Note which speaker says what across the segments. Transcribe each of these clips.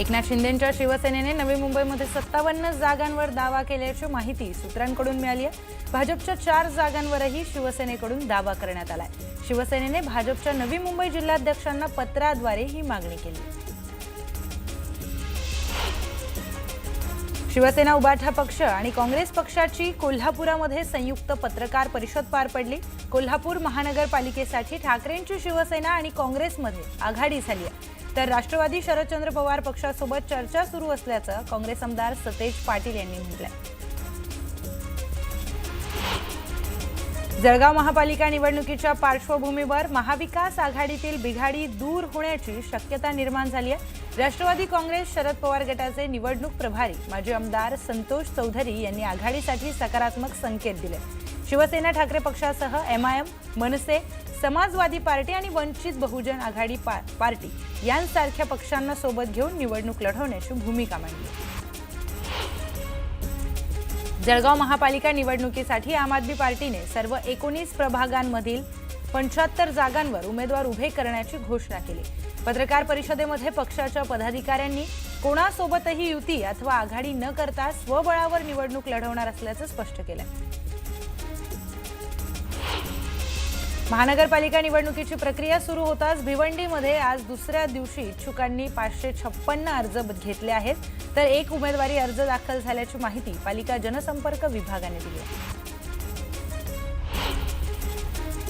Speaker 1: एकनाथ शिंदेंच्या शिवसेनेने नवी मुंबईमध्ये सत्तावन्न जागांवर दावा केल्याची माहिती सूत्रांकडून मिळाली आहे. भाजपच्या चार जागांवरही शिवसेनेकडून दावा करण्यात आलाय. शिवसेनेने भाजपच्या नवी मुंबई जिल्हाध्यक्षांना पत्राद्वारे ही मागणी केली. शिवसेना उबाठा पक्ष आणि काँग्रेस पक्षाची कोल्हापुरामध्ये संयुक्त पत्रकार परिषद पार पडली. कोल्हापूर महानगरपालिकेसाठी ठाकरेंची शिवसेना आणि काँग्रेसमध्ये आघाडी झाली आहे. तर राष्ट्रवादी शरदचंद्र पवार पक्षासोबत चर्चा सुरू असल्याचं काँग्रेस आमदार सतेज पाटील यांनी म्हटलंय. जळगाव महापालिका निवडणुकीच्या पार्श्वभूमीवर महाविकास आघाडीतील बिघाडी दूर होण्याची शक्यता निर्माण झाली आहे. राष्ट्रवादी काँग्रेस शरद पवार गटाचे निवडणूक प्रभारी माजी आमदार संतोष चौधरी यांनी आघाडीसाठी सकारात्मक संकेत दिले. शिवसेना ठाकरे पक्षासह एमआयएम मनसे समाजवादी पार्टी आणि वंचित बहुजन आघाडी पा- पार्टी यांसारख्या पक्षांना सोबत घेऊन निवडणूक लढवण्याची भूमिका मांडली. जळगाव महापालिका निवडणुकीसाठी आम आदमी पार्टीने सर्व एकोणीस प्रभागांमधील पंच्याहत्तर जागांवर उमेदवार उभे करण्याची घोषणा केली. पत्रकार परिषदेमध्ये पक्षाच्या पदाधिकाऱ्यांनी कोणासोबतही युती अथवा आघाडी न करता स्वबळावर निवडणूक लढवणार असल्याचं स्पष्ट केलं. महानगरपालिका निवडणुकीची प्रक्रिया सुरू होताच भिवंडीमध्ये आज दुसऱ्या दिवशी इच्छुकांनी पाचशे छप्पन्न अर्ज घेतले आहेत. तर एक उमेदवारी अर्ज दाखल झाल्याची माहिती पालिका जनसंपर्क विभागाने दिली आहे.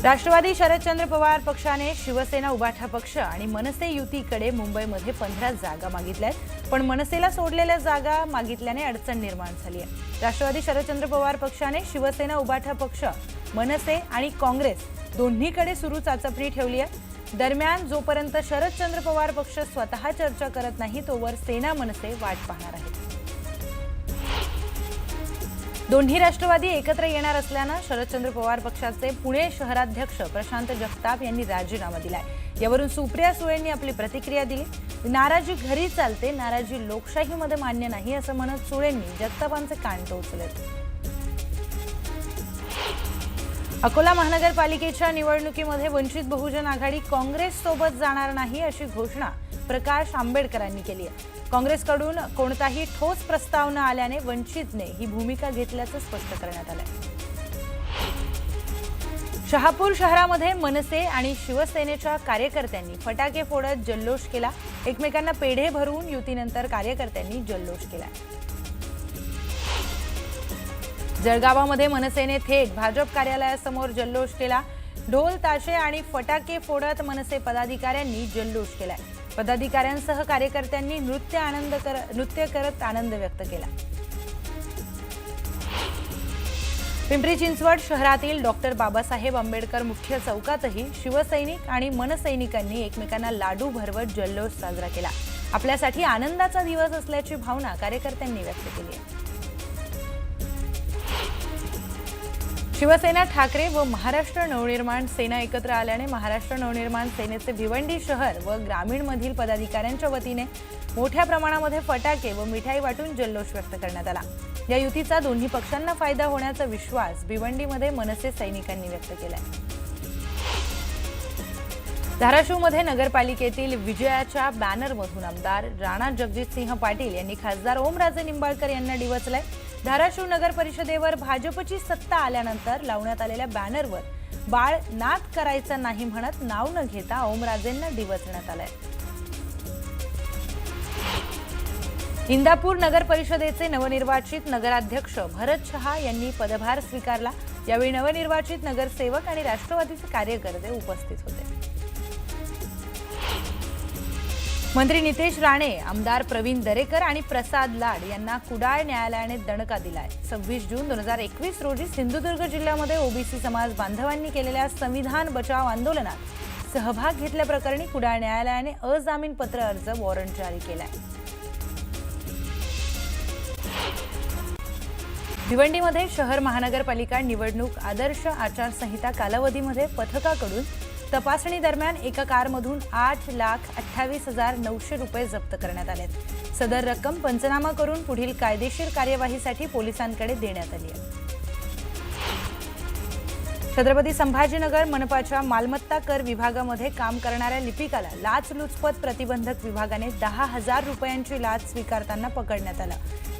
Speaker 1: राष्ट्रवादी शरदचंद्र पवार पक्षाने शिवसेना उबाठा पक्ष आणि मनसे युतीकडे मुंबईमध्ये पंधरा जागा मागितल्या आहेत. पण मनसेला सोडलेल्या जागा मागितल्याने अडचण निर्माण झाली आहे. राष्ट्रवादी शरदचंद्र पवार पक्षाने शिवसेना उबाठा पक्ष मनसे आणि काँग्रेस दोन्हीकडे सुरू चाचपणी ठेवली आहे. दरम्यान जोपर्यंत शरदचंद्र पवार पक्ष स्वतः चर्चा करत नाही तोवर सेना मनसे वाट पाहणार आहे दोन्ही राष्ट्रवादी एकत्र येणार असल्यानं शरदचंद्र पवार पक्षाचे पुणे शहराध्यक्ष प्रशांत जगताप यांनी राजीनामा दिलाय. यावरून सुप्रिया सुळेंनी आपली प्रतिक्रिया दिली. नाराजी घरी चालते नाराजी लोकशाहीमध्ये मान्य नाही असं म्हणत सुळेंनी जगतापांचे कांड उचलत अकोला महानगरपालिकेच्या निवडणुकीमध्ये वंचित बहुजन आघाडी काँग्रेससोबत जाणार नाही अशी घोषणा प्रकाश आंबेडकरांनी केली आहे. काँग्रेसकडून कोणताही ठोस प्रस्ताव न आल्याने वंचितने ही भूमिका घेतल्याचं स्पष्ट करण्यात आलंय. शहापूर शहरामध्ये मनसे आणि शिवसेनेच्या कार्यकर्त्यांनी फटाके फोडत जल्लोष केला. एकमेकांना पेढे भरून युतीनंतर कार्यकर्त्यांनी जल्लोष केला. जळगावामध्ये मनसेने थेट भाजप कार्यालयासमोर जल्लोष केला. ढोल ताशे आणि फटाके फोडत मनसे पदाधिकाऱ्यांनी जल्लोष केलाय. पदाधिकाऱ्यांसह कार्यकर्त्यांनी नृत्य आनंद कर नृत्य करत आनंद व्यक्त केला. पिंपरी चिंचवड शहरातील डॉक्टर बाबासाहेब आंबेडकर मुख्य चौकातही शिवसैनिक आणि मनसैनिकांनी एकमेकांना लाडू भरवत जल्लोष साजरा केला. आपल्यासाठी आनंदाचा दिवस असल्याची भावना कार्यकर्त्यांनी व्यक्त केली आहे. शिवसेना ठाकरे व महाराष्ट्र नवनिर्माण सेना एकत्र आल्याने महाराष्ट्र नवनिर्माण सेनेचे भिवंडी शहर व ग्रामीणमधील पदाधिकाऱ्यांच्या वतीने मोठ्या प्रमाणामध्ये फटाके व मिठाई वाटून जल्लोष व्यक्त करण्यात आला. या युतीचा दोन्ही पक्षांना फायदा होण्याचा विश्वास भिवंडीमध्ये मनसे सैनिकांनी व्यक्त केलाय. धाराशिवमध्ये नगरपालिकेतील विजयाच्या बॅनरमधून आमदार राणा जगजितसिंह पाटील यांनी खासदार ओमराजे निंबाळकर यांना डिवचलंय. धाराशिव नगर परिषदेवर भाजपची सत्ता आल्यानंतर लावण्यात आलेल्या बॅनरवर बाळ नाद करायचा नाही म्हणत नाव न घेता ओमराजेंना डिवचण्यात आलंय. इंदापूर नगर परिषदेचे नवनिर्वाचित नगराध्यक्ष भरत शहा यांनी पदभार स्वीकारला. यावेळी नवनिर्वाचित नगरसेवक आणि राष्ट्रवादीचे कार्यकर्ते उपस्थित होते. मंत्री नितेश राणे आमदार प्रवीण दरेकर आणि प्रसाद लाड यांना कुडाळ न्यायालयाने दणका दिलाय. सव्वीस जून दोन हजार एकवीस रोजी सिंधुदुर्ग जिल्ह्यामध्ये ओबीसी समाज बांधवांनी केलेल्या संविधान बचाव आंदोलनात सहभाग घेतल्याप्रकरणी कुडाळ न्यायालयाने अजामीनपत्र अर्ज वॉरंट जारी केलाय. भिवंडीमध्ये शहर महानगरपालिका निवडणूक आदर्श आचारसंहिता कालावधीमध्ये पथकाकडून तपासणी दरम्यान एका कारमधून आठ लाख अठ्ठावीस हजार नऊशे रुपये जप्त करण्यात आले सदर रक्कम पंचनामा करून पुढील कायदेशीर कार्यवाहीसाठी पोलिसांकडे देण्यात आली आहे. छत्रपती संभाजीनगर मनपाच्या मालमत्ता कर विभागामध्ये काम करणाऱ्या लिपिकाला लाचलुचपत प्रतिबंधक विभागाने दहा हजार रुपयांची लाच स्वीकारताना पकडण्यात आलं.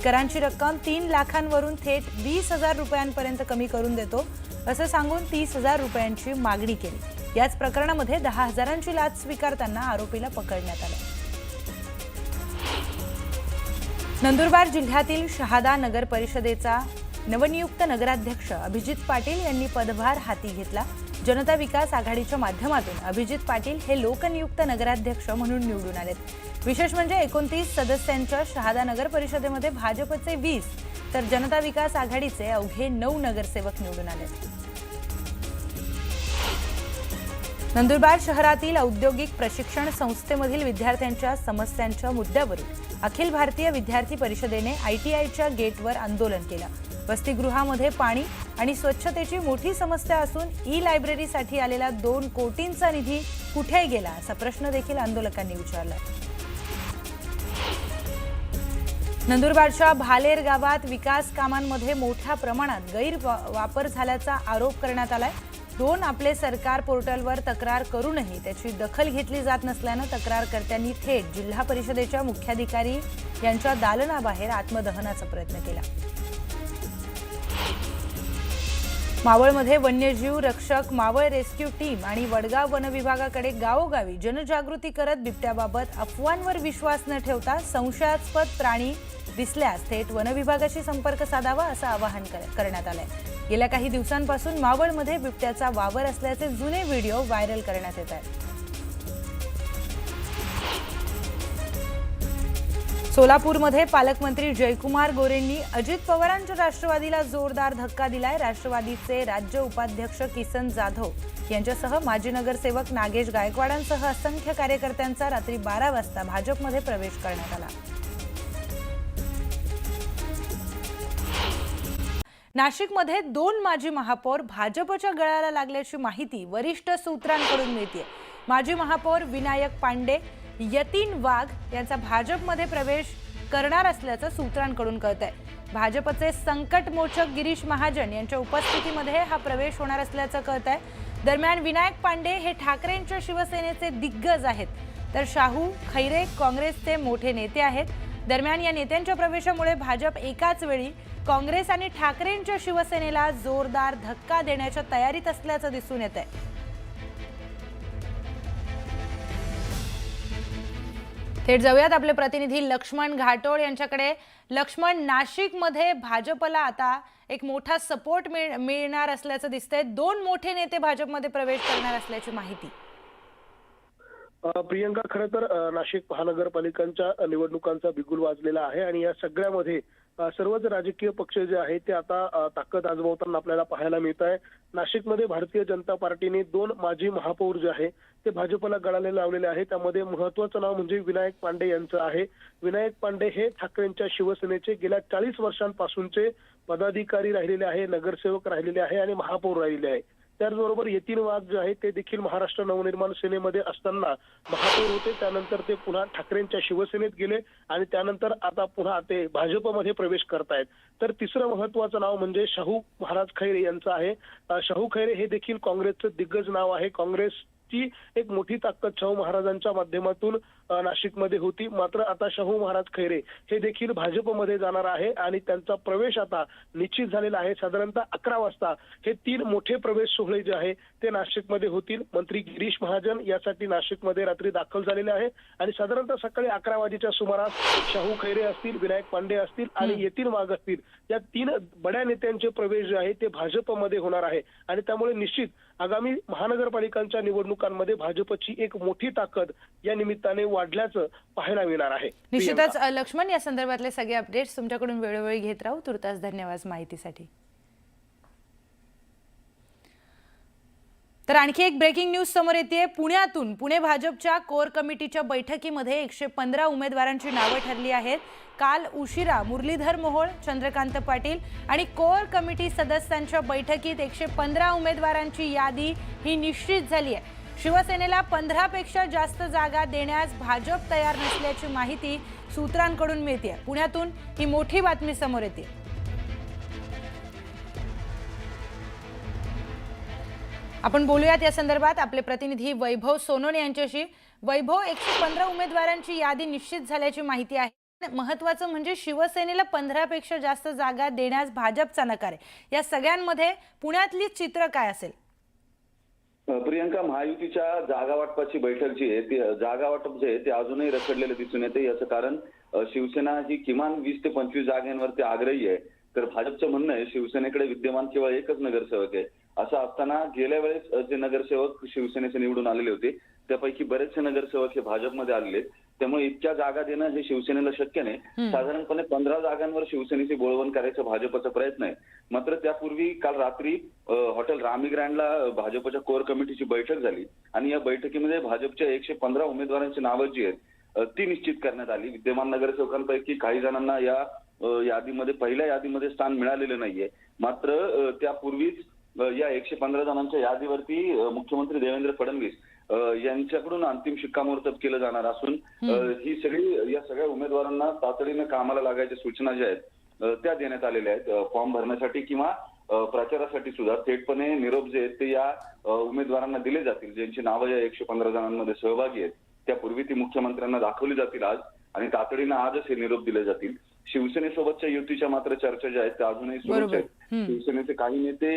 Speaker 1: करांची रक्कम तीन लाखांवरून थेट वीस हजार रुपयांपर्यंत कमी करून देतो असं सांगून तीस हजार रुपयांची मागणी केली. याच प्रकरणामध्ये दहा हजारांची लाच स्वीकारताना आरोपीला पकडण्यात आलं. नंदुरबार जिल्ह्यातील शहादा नगर परिषदेचा नवनियुक्त नगराध्यक्ष अभिजित पाटील यांनी पदभार हाती घेतला. जनता विकास आघाडीच्या माध्यमातून अभिजित पाटील हे लोकनियुक्त नगराध्यक्ष म्हणून निवडून आलेत. विशेष म्हणजे एकोणतीस सदस्यांच्या शहादा नगर परिषदेमध्ये भाजपचे वीस तर जनता विकास आघाडीचे अवघे नऊ नगरसेवक निवडून आले नंदुरबार शहरातील औद्योगिक प्रशिक्षण संस्थेमधील विद्यार्थ्यांच्या समस्यांच्या मुद्द्यावरून अखिल भारतीय विद्यार्थी परिषदेने आयटीआयच्या गेटवर आंदोलन केलं. वसतिगृहामध्ये पाणी आणि स्वच्छतेची मोठी समस्या असून ई लायब्ररीसाठी आलेला दोन कोटींचा निधी कुठे गेला असा प्रश्न देखील आंदोलकांनी विचारला नंदुरबारच्या भालेर गावात विकास कामांमध्ये मोठ्या प्रमाणात गैरवापर झाल्याचा आरोप करण्यात आलाय. दोन आपले सरकार पोर्टलवर तक्रार करूनही त्याची दखल घेतली जात नसल्यानं तक्रारकर्त्यांनी थेट जिल्हा परिषदेच्या मुख्याधिकारी यांच्या दालनाबाहेर आत्मदहनाचा प्रयत्न केला. मावळमध्ये वन्यजीव रक्षक मावळ रेस्क्यू टीम आणि वडगाव वन विभागाकडे गावोगावी जनजागृती करत बिबट्याबाबत अफवांवर विश्वास न ठेवता संशयास्पद प्राणी दिसल्यास थेट वनविभागाशी संपर्क साधावा असं आवाहन करण्यात आलंय. गेल्या काही दिवसांपासून मावळमध्ये बिबट्याचा वावर असल्याचे जुने व्हिडिओ व्हायरल करण्यात येत आहेत. सोलापूरमध्ये पालकमंत्री जयकुमार गोरेंनी अजित पवारांच्या राष्ट्रवादीला जोरदार धक्का दिलाय. राष्ट्रवादीचे राज्य उपाध्यक्ष किसन जाधव यांच्यासह माजी नगरसेवक नागेश गायकवाडांसह असंख्य कार्यकर्त्यांचा रात्री बारा वाजता भाजपमध्ये प्रवेश करण्यात आला. नाशिकमध्ये दोन माजी महापौर भाजपच्या गळाला लागल्याची माहिती वरिष्ठ सूत्रांकडून मिळते माजी महापौर विनायक पांडे यतीन वाघ यांचा भाजपमध्ये प्रवेश करणार असल्याचं सूत्रांकडून कळत आहे भाजपचे संकटमोचक गिरीश महाजन यांच्या उपस्थितीमध्ये हा प्रवेश होणार असल्याचं कळत आहे दरम्यान विनायक पांडे हे ठाकरेंच्या शिवसेनेचे दिग्गज आहेत. तर शाहू खैरे काँग्रेसचे मोठे नेते आहेत. दरम्यान या नेत्यांच्या प्रवेशामुळे भाजप एकाच वेळी काँग्रेस आणि ठाकरेंच्या शिवसेनेला जोरदार धक्का देण्याच्या तयारीत असल्याचं दिसून येत आहे. थेट जाऊयात आपले प्रतिनिधी लक्ष्मण घाटोळ यांच्याकडे. लक्ष्मण नाशिकमध्ये भाजपला आता एक मोठा सपोर्ट मिळ मिळणार असल्याचं दिसतंय. दोन मोठे नेते भाजपमध्ये प्रवेश करणार असल्याची माहिती.
Speaker 2: प्रियंका खरं तर नाशिक महानगरपालिकांच्या निवडणुकांचा बिगुल वाजलेला आहे आणि या सगळ्यामध्ये सर्वच राजकीय पक्ष जे आहेत ते आता ताकद आजमावताना आपल्याला पाहायला मिळत आहे नाशिकमध्ये भारतीय जनता पार्टीने दोन माजी महापौर जे आहे ते भाजपला गळाले लावलेले आहे. त्यामध्ये महत्वाचं नाव म्हणजे विनायक पांडे यांचं आहे. विनायक पांडे हे ठाकरेंच्या शिवसेनेचे गेल्या चाळीस वर्षांपासूनचे पदाधिकारी राहिलेले आहे नगरसेवक राहिलेले आहे आणि महापौर राहिलेले आहे. त्याचबरोबर यतीन वाघ जे आहे ते देखील महाराष्ट्र नवनिर्माण सेनेमध्ये असताना महापौर होते. त्यानंतर ते पुन्हा ठाकरेंच्या शिवसेनेत गेले आणि त्यानंतर आता पुन्हा ते भाजपमध्ये प्रवेश करतायत. तर तिसरं महत्वाचं नाव म्हणजे शाहू महाराज खैरे यांचं आहे. शाहू खैरे हे देखील काँग्रेसचं दिग्गज नाव आहे. काँग्रेस काँग्रेसची एक मोठी ताकद शाहू महाराजांच्या माध्यमातून नाशिकमध्ये होती. मात्र आता शाहू महाराज खैरे हे देखील भाजपमध्ये जाणार आहे आणि त्यांचा प्रवेश आता निश्चित झालेला आहे. साधारणतः अकरा वाजता हे तीन मोठे प्रवेश सोहळे जे आहे ते नाशिकमध्ये होतील. मंत्री गिरीश महाजन यासाठी नाशिकमध्ये रात्री दाखल झालेले आहे. आणि साधारणतः सकाळी अकरा वाजेच्या सुमारास शाहू खैरे असतील विनायक पांडे असतील आणि येतील वाघ असतील या तीन बड्या नेत्यांचे प्रवेश जे आहे ते भाजपमध्ये होणार आहे. आणि त्यामुळे निश्चित आगामी महानगरपालिकांच्या निवडणुकांमध्ये भाजपची एक मोठी ताकद या निमित्ताने वाढल्याचं पाहायला मिळणार आहे.
Speaker 1: निश्चितच लक्ष्मण या संदर्भातले सगळे अपडेट्स तुमच्याकडून वेळोवेळी घेत राहू. तुर्तास धन्यवाद माहितीसाठी. तर आणखी एक ब्रेकिंग न्यूज समोर येते पुण्यातून पुणे भाजपच्या कोर कमिटीच्या बैठकीमध्ये एकशे पंधरा उमेदवारांची नावं ठरली आहेत. काल उशिरा मुरलीधर मोहोळ चंद्रकांत पाटील आणि कोर कमिटी सदस्यांच्या बैठकीत एकशे पंधरा उमेदवारांची यादी ही निश्चित झाली आहे. शिवसेनेला पंधरापेक्षा जास्त जागा देण्यास भाजप तयार नसल्याची माहिती सूत्रांकडून मिळते पुण्यातून ही मोठी बातमी समोर येते. आपण बोलूयात या संदर्भात. आपले प्रतिनिधी वैभव सोनोने यांच्याशी. वैभव एकशे पंधरा उमेदवारांची यादी निश्चित झाल्याची माहिती आहे. महत्वाचं म्हणजे शिवसेनेला पंधरापेक्षा जास्त जागा देण्यास भाजपचा नकार आहे. या सगळ्यांमध्ये पुण्यातली चित्र काय असेल?
Speaker 3: प्रियंका महायुतीच्या जागा वाटपाची बैठक जी आहे ती जागा वाटप जे आहे ते अजूनही रखडलेलं दिसून येते याचं कारण शिवसेना ही किमान वीस ते पंचवीस जागांवरती आग्रही आहे. तर भाजपचं म्हणणं आहे शिवसेनेकडे विद्यमान केवळ एकच नगरसेवक आहे. असं असताना गेल्या वेळेस जे नगरसेवक शिवसेनेचे निवडून आलेले होते त्यापैकी बरेचसे नगरसेवक हे भाजपमध्ये आलेले. त्यामुळे इतक्या जागा देणं हे शिवसेनेला शक्य नाही. साधारणपणे पंधरा जागांवर शिवसेनेची बोळवण करायचा भाजपचा प्रयत्न आहे. मात्र त्यापूर्वी काल रात्री हॉटेल रामी ग्रँडला भाजपच्या कोर कमिटीची बैठक झाली. आणि या बैठकीमध्ये भाजपच्या एकशे पंधरा उमेदवारांची नावं जी आहेत ती निश्चित करण्यात आली. विद्यमान नगरसेवकांपैकी काही जणांना या यादीमध्ये पहिल्या यादीमध्ये स्थान मिळालेलं नाहीये. मात्र त्यापूर्वीच या एकशे पंधरा जणांच्या यादीवरती मुख्यमंत्री देवेंद्र फडणवीस यांच्याकडून अंतिम शिक्कामोर्तब केलं जाणार असून ही सगळी या सगळ्या उमेदवारांना तातडीनं कामाला लागायच्या सूचना ज्या आहेत त्या देण्यात आलेल्या आहेत. फॉर्म भरण्यासाठी किंवा प्रचारासाठी सुद्धा थेटपणे निरोप जे आहेत ते या उमेदवारांना दिले जातील. ज्यांची नावं या एकशे पंधरा जणांमध्ये सहभागी आहेत त्यापूर्वी ती मुख्यमंत्र्यांना दाखवली जातील आज आणि तातडीनं आजच हे निरोप दिले जातील. शिवसेनेसोबतच्या युतीच्या मात्र चर्चा ज्या आहेत त्या अजूनही सुरूच. आहेत. शिवसेनेचे काही नेते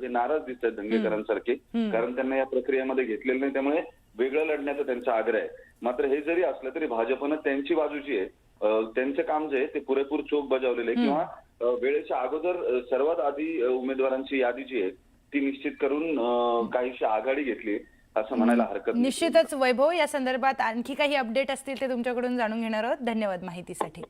Speaker 3: हे नाराज दिसत आहेत दंगेकरांसारखे कारण त्यांना या प्रक्रियेमध्ये घेतलेलं नाही त्यामुळे वेगळं लढण्याचा त्यांचा आग्रह आहे. मात्र हे जरी असलं तरी भाजपनं त्यांची बाजू जी आहे त्यांचं काम जे आहे ते पुरेपूर चोख बजावलेलं आहे. किंवा वेळेच्या अगोदर सर्वात आधी उमेदवारांची यादी जी आहे ती निश्चित करून काहीशी आघाडी घेतली असं म्हणायला हरकत.
Speaker 1: निश्चितच वैभव या संदर्भात आणखी काही अपडेट असतील ते तुमच्याकडून जाणून घेणार आहोत. धन्यवाद माहितीसाठी.